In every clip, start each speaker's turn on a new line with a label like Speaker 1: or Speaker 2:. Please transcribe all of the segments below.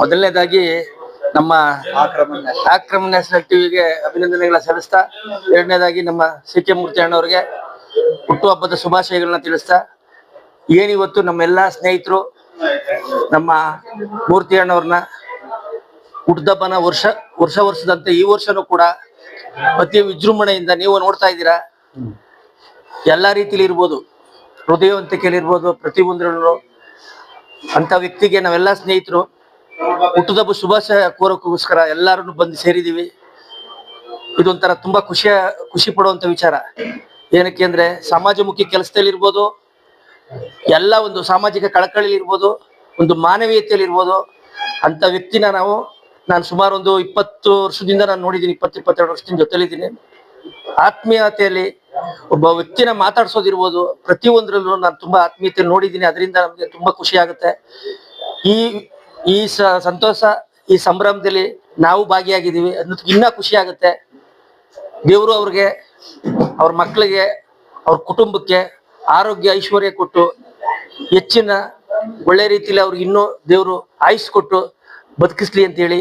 Speaker 1: ಮೊದಲನೇದಾಗಿ ನಮ್ಮ ಆಕ್ರಮ ನ್ಯಾಷನಲ್ ಟಿವಿಗೆ ಅಭಿನಂದನೆಗಳ ಸಲ್ಲಿಸ್ತಾ, ಎರಡನೇದಾಗಿ ನಮ್ಮ ಸಿ ಕೆ ಮೂರ್ತಿ ಅಣ್ಣವ್ರಿಗೆ ಹುಟ್ಟುಹಬ್ಬದ ಶುಭಾಶಯಗಳನ್ನ ತಿಳಿಸ್ತಾ, ಏನಿವತ್ತು ನಮ್ಮೆಲ್ಲ ಸ್ನೇಹಿತರು, ನಮ್ಮ ಮೂರ್ತಿ ಅಣ್ಣವ್ರನ್ನ ಹುಟ್ಟದಬ್ಬನ ವರ್ಷ ವರ್ಷ ವರ್ಷದಂತೆ ಈ ವರ್ಷನೂ ಕೂಡ ಅತಿ ವಿಜೃಂಭಣೆಯಿಂದ ನೀವು ನೋಡ್ತಾ ಇದ್ದೀರಾ? ಎಲ್ಲಾ ರೀತಿಲಿ ಇರ್ಬೋದು ಹೃದಯವಂತಿಕೆಯಲ್ಲಿ ಇರ್ಬೋದು, ಪ್ರತಿಯೊಂದರಲ್ಲೂ ಅಂತ ವ್ಯಕ್ತಿಗೆ ನಾವೆಲ್ಲ ಸ್ನೇಹಿತರು. ಹುಟ್ಟುಹಬ್ಬ ಶುಭಾಶಯ ಕೋರಕ್ಕೋಸ್ಕರ ಎಲ್ಲಾರನ್ನು ಬಂದು ಸೇರಿದ್ದೀವಿ. ಇದೊಂಥರ ತುಂಬಾ ಖುಷಿಯ ಖುಷಿ ಪಡುವಂತ ವಿಚಾರ. ಏನಕ್ಕೆ ಅಂದ್ರೆ ಸಮಾಜಮುಖಿ ಕೆಲಸದಲ್ಲಿ ಇರ್ಬೋದು ಎಲ್ಲ ಒಂದು ಸಾಮಾಜಿಕ ಕಳಕಳಿ ಇರ್ಬೋದು ಒಂದು ಮಾನವೀಯತೆಯಲ್ಲಿ ಇರ್ಬೋದು ಅಂತ ವ್ಯಕ್ತಿನ ನಾವು, ನಾನು ಸುಮಾರು ಒಂದು ಇಪ್ಪತ್ತು ವರ್ಷದಿಂದ ನಾನು ನೋಡಿದ್ದೀನಿ, ಇಪ್ಪತ್ತು, ಇಪ್ಪತ್ತೆರಡು ವರ್ಷದಿಂದ ಜೊತೆಲಿದ್ದೀನಿ ಆತ್ಮೀಯತೆಯಲ್ಲಿ ಒಬ್ಬ ವ್ಯಕ್ತಿನ ಮಾತಾಡ್ಸೋದಿರ್ಬೋದು, ಪ್ರತಿಯೊಂದರಲ್ಲೂ ನಾನು ತುಂಬಾ ಆತ್ಮೀಯತೆ ನೋಡಿದ್ದೀನಿ, ಅದರಿಂದ ನಮಗೆ ತುಂಬಾ ಖುಷಿ ಆಗುತ್ತೆ. ಈ ಈ ಸಂತೋಷ, ಈ ಸಂಭ್ರಮದಲ್ಲಿ ನಾವು ಭಾಗಿಯಾಗಿದ್ದೀವಿ ಅನ್ನೋದಕ್ಕೆ ಇನ್ನೂ ಖುಷಿ ಆಗುತ್ತೆ. ದೇವರು ಅವ್ರಿಗೆ, ಅವ್ರ ಮಕ್ಕಳಿಗೆ, ಅವ್ರ ಕುಟುಂಬಕ್ಕೆ ಆರೋಗ್ಯ ಐಶ್ವರ್ಯ ಕೊಟ್ಟು, ಹೆಚ್ಚಿನ ಒಳ್ಳೆ ರೀತಿಯಲ್ಲಿ ಅವ್ರಿಗೆ ಇನ್ನೂ ದೇವರು ಆಯುಸ್ ಕೊಟ್ಟು ಬದುಕಿಸ್ಲಿ ಅಂತೇಳಿ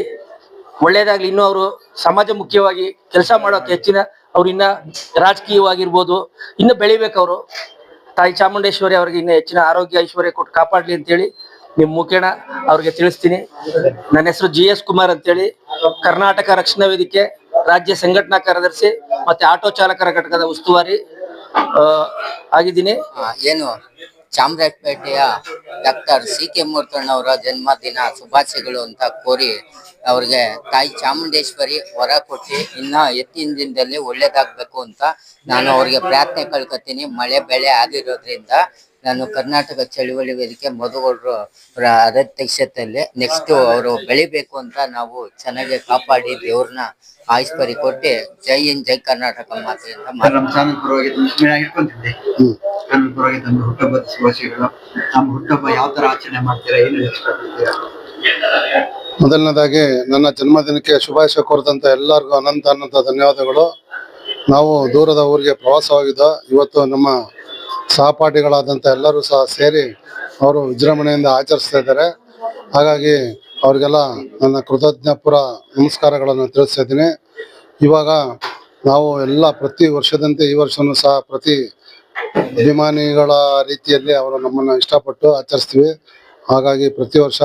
Speaker 1: ಒಳ್ಳೇದಾಗ್ಲಿ ಇನ್ನೂ ಅವರು ಸಮಾಜ ಮುಖ್ಯವಾಗಿ ಕೆಲಸ ಮಾಡೋಕೆ ಹೆಚ್ಚಿನ ಅವ್ರು ಇನ್ನ ರಾಜಕೀಯವಾಗಿರ್ಬೋದು, ಇನ್ನು ಬೆಳಿಬೇಕು ಅವರು ತಾಯಿ ಚಾಮುಂಡೇಶ್ವರಿ ಅವ್ರಿಗೆ ಇನ್ನೂ ಹೆಚ್ಚಿನ ಆರೋಗ್ಯ ಐಶ್ವರ್ಯ ಕೊಟ್ಟು ಕಾಪಾಡ್ಲಿ ಅಂತೇಳಿ ನಿಮ್ ಮುಖೇಣ ಅವ್ರಿಗೆ ತಿಳಿಸ್ತೀನಿ. ನನ್ನ ಹೆಸರು ಜಿ ಎಸ್ ಕುಮಾರ್ ಅಂತೇಳಿ. ಕರ್ನಾಟಕ ರಕ್ಷಣಾ ವೇದಿಕೆ ರಾಜ್ಯ ಸಂಘಟನಾ ಕಾರ್ಯದರ್ಶಿ ಮತ್ತೆ ಆಟೋ ಚಾಲಕರ ಘಟಕದ ಉಸ್ತುವಾರಿ ಆಗಿದ್ದೀನಿ.
Speaker 2: ಏನು ಚಾಮರಾಜಪೇಟೆಯ ಡಾಕ್ಟರ್ ಸಿ ಕೆ ಮೂರ್ತಣ್ಣವರ ಜನ್ಮದಿನ ಶುಭಾಶಯಗಳು ಅಂತ ಕೋರಿ ಅವ್ರಿಗೆ ತಾಯಿ ಚಾಮುಂಡೇಶ್ವರಿ ಹೊರ ಕೊಟ್ಟು ಇನ್ನ ಎತ್ತಿನ ದಿನದಲ್ಲಿ ಒಳ್ಳೇದಾಗ್ಬೇಕು ಅಂತ ನಾನು ಅವ್ರಿಗೆ ಪ್ರಾರ್ಥನೆ ಕಳ್ಕೊತೀನಿ. ಮಳೆ ಬೆಳೆ ಆಗಿರೋದ್ರಿಂದ ನಾನು ಕರ್ನಾಟಕ ಚಳುವಳಿ ವೇದಿಕೆ ಮಧುಗೌಡರು ಅವರ ಅಧ್ಯಕ್ಷತೆಯಲ್ಲಿ ನೆಕ್ಸ್ಟ್ ಅವರು ಬೆಳಿಬೇಕು ಅಂತ ನಾವು ಚೆನ್ನಾಗಿ ಕಾಪಾಡಿ ದೇವ್ರನ್ನ ಆಯಿಸ್ಪರಿ ಕೊಟ್ಟು ಜೈ ಇನ್ ಜೈ ಕರ್ನಾಟಕ ಮಾತೆಯಿಂದ ಮಾತು.
Speaker 3: ನಮ್ಮ ಚಾನಲ್ ಪರವಾಗಿ ತುಂಬ ಇಟ್ಕೊಂತಿದ್ದೆ ಚಾನಲ್ ಪರವಾಗಿ ನಮ್ಮ ಹುಟ್ಟುಹಬ್ಬದ ಶುಭಾಶಯಗಳು. ನಮ್ಮ ಹುಟ್ಟುಹಬ್ಬ ಯಾವ ತರ ಆಚರಣೆ ಮಾಡ್ತೀರಾ ಏನು ಇಷ್ಟಪಡ್ತೀರಾ
Speaker 4: ಮೊದಲನೇದಾಗಿ ನನ್ನ ಜನ್ಮದಿನಕ್ಕೆ ಶುಭಾಶಯ ಕೋರಿದಂತ ಎಲ್ಲರಿಗೂ ಅನಂತ ಅನಂತ ಧನ್ಯವಾದಗಳು. ನಾವು ದೂರದ ಊರಿಗೆ ಪ್ರವಾಸವಾಗಿದ್ದ ಇವತ್ತು ನಮ್ಮ ಸಹಪಾಠಿಗಳಾದಂಥ ಎಲ್ಲರೂ ಸಹ ಸೇರಿ ಅವರು ವಿಜೃಂಭಣೆಯಿಂದ ಆಚರಿಸ್ತಾ ಇದ್ದಾರೆ. ಹಾಗಾಗಿ ಅವರಿಗೆಲ್ಲ ನನ್ನ ಕೃತಜ್ಞಪುರ ನಮಸ್ಕಾರಗಳನ್ನು ತಿಳಿಸ್ತಾ ಇದ್ದೀನಿ. ಇವಾಗ ನಾವು ಎಲ್ಲ ಪ್ರತಿ ವರ್ಷದಂತೆ ಈ ವರ್ಷವೂ ಸಹ ಪ್ರತಿ ಅಭಿಮಾನಿಗಳ ರೀತಿಯಲ್ಲಿ ಅವರು ನಮ್ಮನ್ನು ಇಷ್ಟಪಟ್ಟು ಆಚರಿಸ್ತೀವಿ. ಹಾಗಾಗಿ ಪ್ರತಿ ವರ್ಷ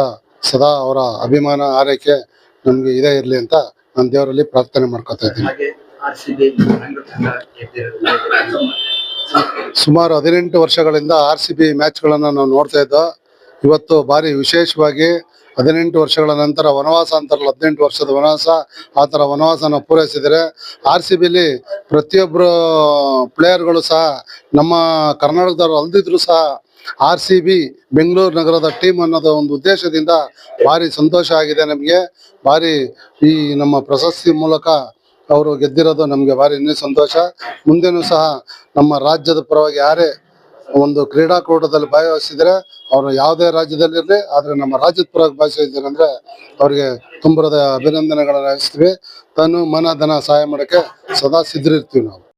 Speaker 4: ಸದಾ ಅವರ ಅಭಿಮಾನ, ಆರೈಕೆ ನಮಗೆ ಇದೇ ಇರಲಿ ಅಂತ ನಾನು ದೇವರಲ್ಲಿ ಪ್ರಾರ್ಥನೆ ಮಾಡ್ಕೊತಾ ಇದ್ದೀನಿ. ಸುಮಾರು ಹದಿನೆಂಟು ವರ್ಷಗಳಿಂದ ಆರ್ ಸಿ ಬಿ ಮ್ಯಾಚ್ಗಳನ್ನು ನಾವು ನೋಡ್ತಾ ಇದ್ದೋ. ಇವತ್ತು ಭಾರಿ ವಿಶೇಷವಾಗಿ ಹದಿನೆಂಟು ವರ್ಷಗಳ ನಂತರ ವನವಾಸ ಅಂತಾರಲ್ಲ ಹದಿನೆಂಟು ವರ್ಷದ ವನವಾಸ, ಆ ಥರ ವನವಾಸನ ಪೂರೈಸಿದರೆ ಆರ್ ಸಿ ಬಿಲಿ ಪ್ರತಿಯೊಬ್ಬರು ಪ್ಲೇಯರ್ಗಳು ಸಹ, ನಮ್ಮ ಕರ್ನಾಟಕದವರು ಅಲ್ದಿದ್ರು ಸಹ ಆರ್ ಸಿ ಬಿ ಬೆಂಗಳೂರು ನಗರದ ಟೀಮ್ ಅನ್ನೋದು ಒಂದು ಉದ್ದೇಶದಿಂದ ಭಾರಿ ಸಂತೋಷ ಆಗಿದೆ ನಮಗೆ. ಭಾರಿ ಈ ನಮ್ಮ ಪ್ರಶಸ್ತಿ ಮೂಲಕ ಅವರು ಗೆದ್ದಿರೋದು ನಮಗೆ ಭಾರಿ ಸಂತೋಷ. ಮುಂದೆನೂ ಸಹ ನಮ್ಮ ರಾಜ್ಯದ ಪರವಾಗಿ ಯಾರೇ ಒಂದು ಕ್ರೀಡಾಕೂಟದಲ್ಲಿ ಭಾಗವಹಿಸಿದರೆ ಅವರು ಯಾವುದೇ ರಾಜ್ಯದಲ್ಲಿರಲಿ, ಆದರೆ ನಮ್ಮ ರಾಜ್ಯದ ಪರವಾಗಿ ಭಾಗವಹಿಸಿದ್ದಾರೆ ಅಂದ್ರೆ ಅವರಿಗೆ ತುಂಬರದ ಅಭಿನಂದನೆಗಳನ್ನು ನಡೆಸ್ತೀವಿ ತನು ಮನ ಸಹಾಯ ಮಾಡೋಕ್ಕೆ ಸದಾ ಸಿದ್ಧರಿರ್ತೀವಿ ನಾವು.